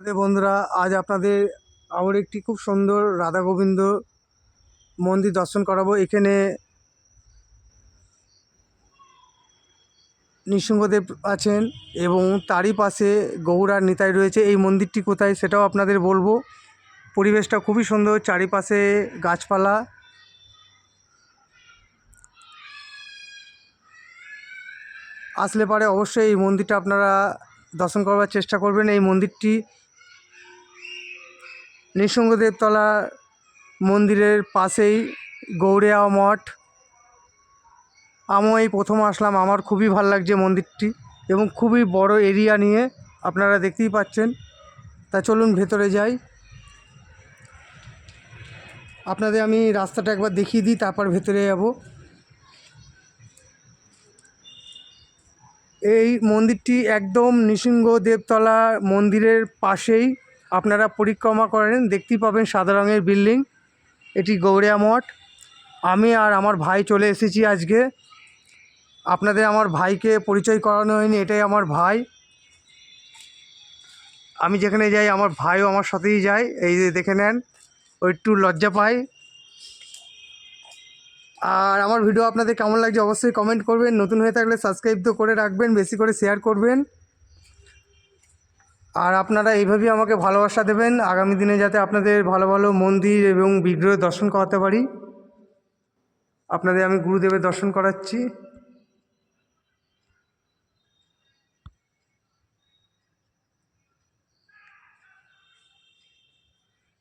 বন্ধুরা, আজ আপনাদের আবার একটি খুব সুন্দর রাধা গোবিন্দ মন্দির দর্শন করাবো। এখানে নৃসিংহদেব আছেন এবং তারই পাশে গৌড়ার নিতাই রয়েছে। এই মন্দিরটি কোথায় সেটাও আপনাদের বলব। পরিবেশটা খুবই সুন্দর, চারিপাশে গাছপালা। আসলে পারে অবশ্যই এই মন্দিরটা আপনারা দর্শন করবার চেষ্টা করবেন। এই মন্দিরটি নৃসিংহদেবতলা মন্দিরের পাশেই গৌড়িয়া মঠ। আমিও এই প্রথম আসলাম, আমার খুবই ভালো লাগছে মন্দিরটি এবং খুবই বড় এরিয়া নিয়ে আপনারা দেখতেই পাচ্ছেন। তা চলুন ভেতরে যাই। আপনাদের আমি রাস্তাটা একবার দেখিয়ে দিই, তারপর ভেতরে যাব। এই মন্দিরটি একদম নৃসিংহ দেবতলা মন্দিরের পাশেই আপনারা পরিক্রমা করেন, দেখতেই পাবেন সাদা রঙের বিল্ডিং, এটি গৌড়িয়া মঠ। আমি আর আমার ভাই চলে এসেছি আজকে। আপনাদের আমার ভাইকে পরিচয় করানো হয়নি, এটাই আমার ভাই। আমি যেখানে যাই, আমার ভাইও আমার সাথেই যায়। এই যে দেখে নেন, ও একটু লজ্জা পায়। আর আমার ভিডিও আপনাদের কেমন লাগছে অবশ্যই কমেন্ট করবেন। নতুন হয়ে থাকলে সাবস্ক্রাইব তো করে রাখবেন, বেশি করে শেয়ার করবেন। আর আপনারা এইভাবেই আমাকে ভালোবাসা দেবেন। আগামী দিনে যাতে আপনাদের ভালো ভালো মন্দির এবং বিগ্রহ দর্শন করাতে পারি। আপনাদের আমি গুরুদেবের দর্শন করাচ্ছি।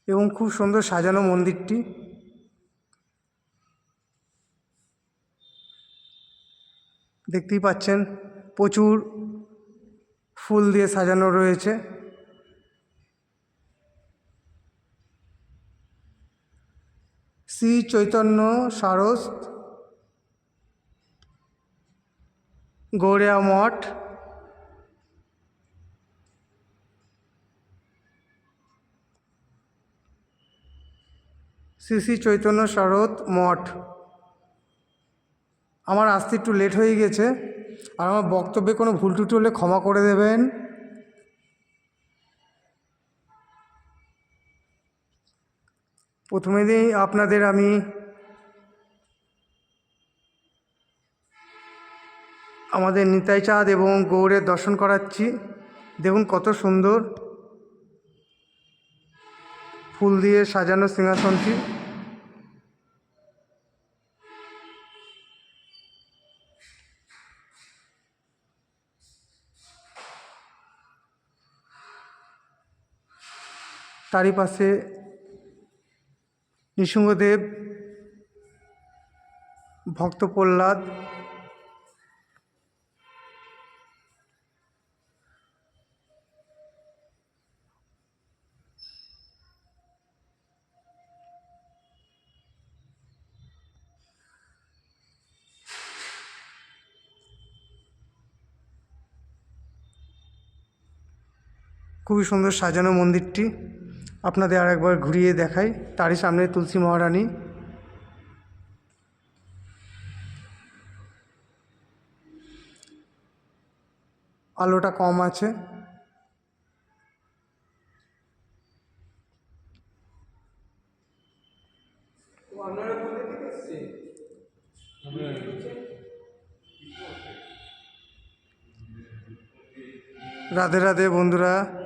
এবং খুব সুন্দর সাজানো মন্দিরটি। দেখতেই পাচ্ছেন, প্রচুর ফুল দিয়ে সাজানো রয়েছে। শ্রী চৈতন্য সারস গৌড়িয়া মঠ। শ্রী শ্রী চৈতন্য সারদ মঠ। আমার আসতে একটু লেট হয়ে গেছে। আর আমার বক্তব্যে কোনো ভুল টুটি হলে ক্ষমা করে দেবেন। প্রথমেই আপনাদের আমি আমাদের নিতাই চাঁদ এবং গৌড়ের দর্শন করাচ্ছি। দেখুন কত সুন্দর ফুল দিয়ে সাজানো সিংহাসনটি। তারই পাশে নৃসিংহদেব ভক্ত প্রহ্লাদ খুবই সুন্দর সাজানো মন্দিরটি। আপনাদের আর একবার ঘুরিয়ে দেখাই। তারই সামনে তুলসী মহারানী। আলোটা কম আছে। রাধে রাধে বন্ধুরা।